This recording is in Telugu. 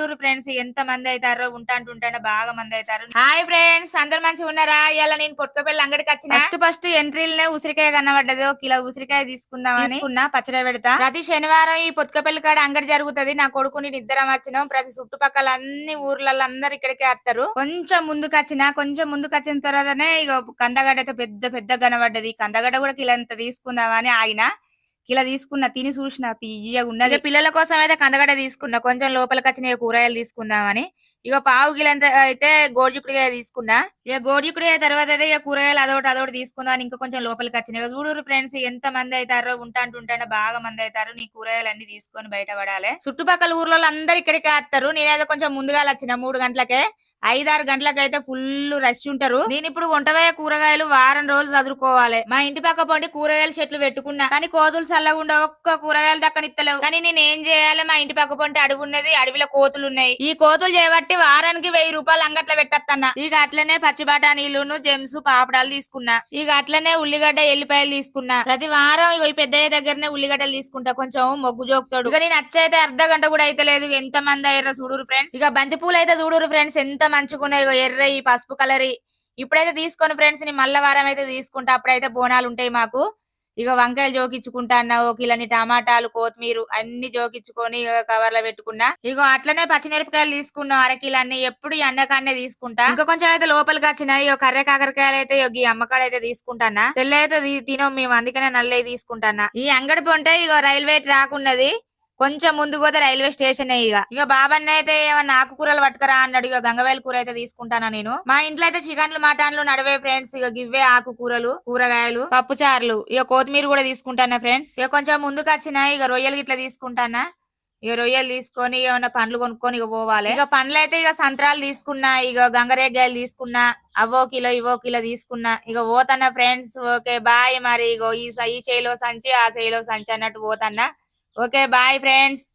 చూడురు ఫ్రెండ్స్ ఎంత మంది అవుతారో ఉంటాంటు ఉంటాంటే బాగా మంది అవుతారు. హాయ్ ఫ్రెండ్స్ అందరు మంచిగా ఉన్నారా? ఇలా నేను పొట్టుకపల్లి అంగడికి వచ్చిన. ఫస్ట్ ఫస్ట్ ఎంట్రీలనే ఉసిరికాయ కనబడ్డది. ఒక కిలో ఉసిరికాయ తీసుకుందామని. తీసుకున్నా పచ్చడి పెడతా. ప్రతి శనివారం ఈ పొత్తుకపల్లి కాడ అంగడి జరుగుతది. నా కొడుకుని ఇద్దరం వచ్చినాం. ప్రతి చుట్టుపక్కల అన్ని ఊర్లలో అందరు ఇక్కడికే వస్తారు. కొంచెం ముందుకు వచ్చిన కొంచెం ముందుకు వచ్చిన తర్వాతనే ఇక కందగడ్డ అయితే పెద్ద పెద్ద కనబడ్డది. కందగడ్డ కూడా కిలో ఎంత తీసుకుందామని ఆగిన ఇలా తీసుకున్న తిని చూసిన తీయగా ఉన్నది. పిల్లల కోసం అయితే కందగడ్డ తీసుకున్నా కొంచెం లోపలికి వచ్చిన కూరగాయలు తీసుకుందామని. ఇక పావు కిలో అయితే గోడిచుకుడికాయ తీసుకున్నా. ఇక గోడిచుకుడికాయ తర్వాత అయితే ఇక కూరగాయలు అదొకటి అదొకటి తీసుకుందాం అని ఇంకా కొంచెం లోపలికి వచ్చినాయి ఇక చూడురు ఫ్రెండ్స్ ఎంత మంది అవుతారో ఉంటాంటు ఉంటాంటే బాగా మంది అవుతారు. నీ కూరగాయలు అన్ని తీసుకొని బయటపడాలి. చుట్టుపక్కల ఊర్లో అందరు ఇక్కడికే వస్తారు. నేనైతే కొంచెం ముందుగా వచ్చిన మూడు గంటలకే ఐదారు గంటలకైతే ఫుల్ రష్ ఉంటారు. నేను ఇప్పుడు వంటవయ్య కూరగాయలు వారం రోజులు చదువుకోవాలి. మా ఇంటి పక్క పొంటి కూరగాయల చెట్లు పెట్టుకున్నా. కానీ కోతులు చల్లకుండా ఒక్క కూరగాయలు దక్కనిత్తలేవు కానీ నేను ఏం చేయాలి? మా ఇంటి పక్క పొంటి అడవి ఉన్నది అడవిలో కోతులు ఉన్నాయి. ఈ కోతులు చేయబట్టి వారానికి వెయ్యి రూపాయలు అంగట్లో పెట్టత్తన్నా. ఇక అట్లనే పచ్చి నీళ్ళును జెమ్స్ పాపడాలు తీసుకున్నా. ఇక అట్లనే ఉల్లిగడ్డ ఎల్లిపాయలు తీసుకున్నా. ప్రతి వారం ఇక ఈ పెద్దయ్య దగ్గరనే ఉల్లిగడ్డలు తీసుకుంటా. కొంచెం మొగ్గు జోకుతాడు. ఇక నేను వచ్చైతే అర్ధ గంట కూడా అయితే లేదు ఎంత మంది అయ్యారో చూడురు ఫ్రెండ్స్ ఇక బంతి పూలు అయితే చూడురు ఫ్రెండ్స్ ఎంత మంచిగున్నాయి ఎర్ర ఈ పసుపు కలర్ ఇప్పుడైతే తీసుకొని ఫ్రెండ్స్ని మళ్ళా వారం అయితే తీసుకుంటా. అప్పుడైతే బోనాలు ఉంటాయి మాకు. ఇక వంకాయలు జోకించుకుంటా అన్న ఓ టమాటాలు కొత్తిమీర అన్ని జోకించుకొని ఇక కవర్లో పెట్టుకున్నా. ఇగో అట్లనే పచ్చిమిరపకాయలు తీసుకున్నా అరకిలన్నీ ఎప్పుడు ఈ అన్నకాన్నే తీసుకుంటా. ఇంకా కొంచెం అయితే లోపలికి వచ్చినాయి ఇక కర్రె కాకరకాయలు అయితే ఈ అమ్మకాడ అయితే తీసుకుంటానా తెల్ల అయితే తీ- తినం మేము అందుకనే నల్లవి తీసుకుంటానా ఈ అంగడి పొంటే ఇగో రైల్వే ట్రాక్ ఉన్నది. కొంచెం ముందు పోతే రైల్వే స్టేషన్ ఇక. ఇక బాబన్న అయితే ఏమన్నా ఆకుకూరలు పట్టుకురా అన్నాడు. ఇక గంగవేల కూర అయితే తీసుకుంటానా నేను. మా ఇంట్లో అయితే చికెన్లు మటన్లు నడవే ఫ్రెండ్స్. ఇక గివ్వే ఆకుకూరలు కూరగాయలు పప్పుచారులు. ఇక కొత్తిమీర కూడా తీసుకుంటానా ఫ్రెండ్స్? ఇక కొంచెం ముందుకు వచ్చిన ఇక రొయ్యలు గిట్ల తీసుకుంటానా? ఇక రొయ్యలు తీసుకొని ఏమన్నా పండ్లు కొనుక్కొని ఇక పోవాలి. ఇక పండ్లు అయితే ఇక సంత్రాలు తీసుకున్నా ఇక గంగరేగాయలు తీసుకున్నా అవో కిలో ఇవో కిలో తీసుకున్నా. ఇక పోతన్నా ఫ్రెండ్స్. ఓకే బాయ్ మరి. ఇగో ఈ స- ఈ చేయిలో సంచి ఆ చేయిలో సంచి అన్నట్టు పోతన్నా ఓకే బాయ్ ఫ్రెండ్స్